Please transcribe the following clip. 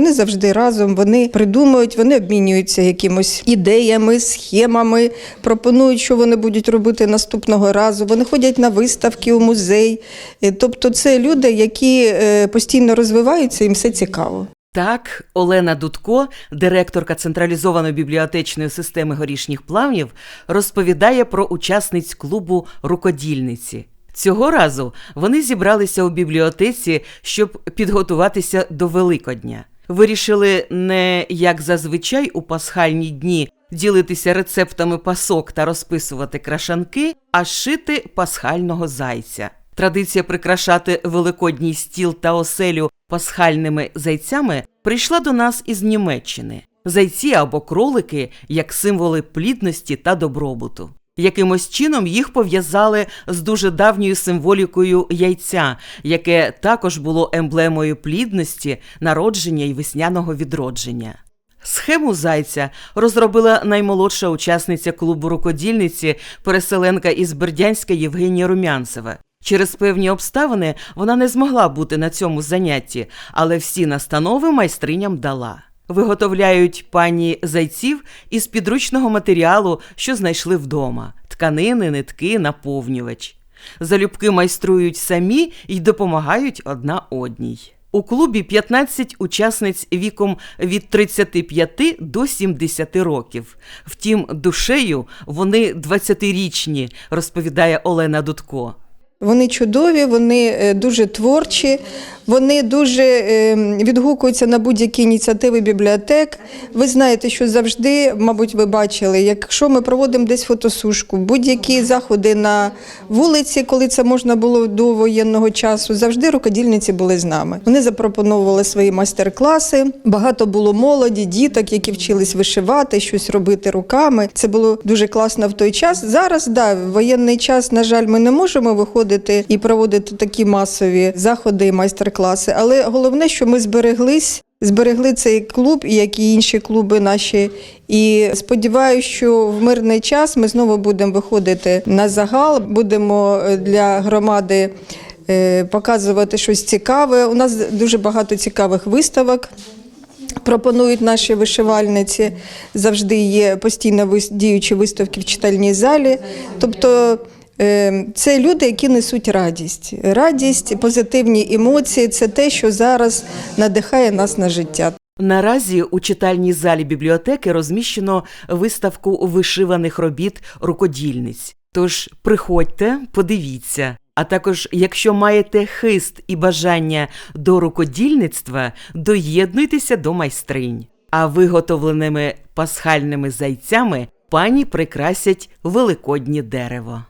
Вони завжди разом, вони придумують, вони обмінюються якимось ідеями, схемами, пропонують, що вони будуть робити наступного разу. Вони ходять на виставки у музей. Е, Тобто, це люди, які е, постійно розвиваються, їм все цікаво. Так, Олена Дудко, директорка централізованої бібліотечної системи горішніх плавнів, розповідає про учасниць клубу рукодільниці. Цього разу вони зібралися у бібліотеці, щоб підготуватися до Великодня. Вирішили не як зазвичай у пасхальні дні ділитися рецептами пасок та розписувати крашанки, а шити пасхального зайця. Традиція прикрашати великодній стіл та оселю пасхальними зайцями прийшла до нас із Німеччини. Зайці або кролики як символи плідності та добробуту. Якимось чином їх пов'язали з дуже давньою символікою яйця, яке також було емблемою плідності, народження і весняного відродження. Схему зайця розробила наймолодша учасниця клубу рукодільниці, переселенка із Бердянська Євгенія Румянцева. Через певні обставини вона не змогла бути на цьому занятті, але всі настанови майстриням дала. Виготовляють пані зайців із підручного матеріалу, що знайшли вдома: тканини, нитки, наповнювач. Залюбки майструють самі і допомагають одна одній. У клубі 15 учасниць віком від 35 до 70 років. Втім, душею вони 20-річні, розповідає Олена Дудко. Вони чудові, вони е, дуже творчі, вони дуже е, відгукуються на будь-які ініціативи бібліотек. Ви знаєте, що завжди, мабуть, ви бачили, якщо ми проводимо десь фотосушку, будь-які заходи на вулиці, коли це можна було до воєнного часу, завжди рукодільниці були з нами. Вони запропонували свої майстер-класи. Багато було молоді, діток, які вчились вишивати, щось робити руками. Це було дуже класно в той час. Зараз да, в воєнний час, на жаль, ми не можемо виходити і проводити такі масові заходи і майстер-класи. Але головне, що ми збереглись. Зберегли цей клуб, як і інші клуби наші. І сподіваюся, що в мирний час ми знову будемо виходити на загал, будемо е, для громади е, показувати щось цікаве. У нас дуже багато цікавих виставок. Пропонують наші вишивальниці. Завжди є постійно діючі виставки в читальній залі. Тобто це люди, які несуть радість. Радість, позитивні емоції це те, що зараз надихає нас на життя. Наразі у читальній залі бібліотеки розміщено виставку вишиваних робіт рукодільниць. Тож приходьте, подивіться. А також, якщо маєте хист і бажання до рукодільництва, доєднуйтеся до майстринь. А виготовленими пасхальними зайцями пані прикрасять великоднє дерево.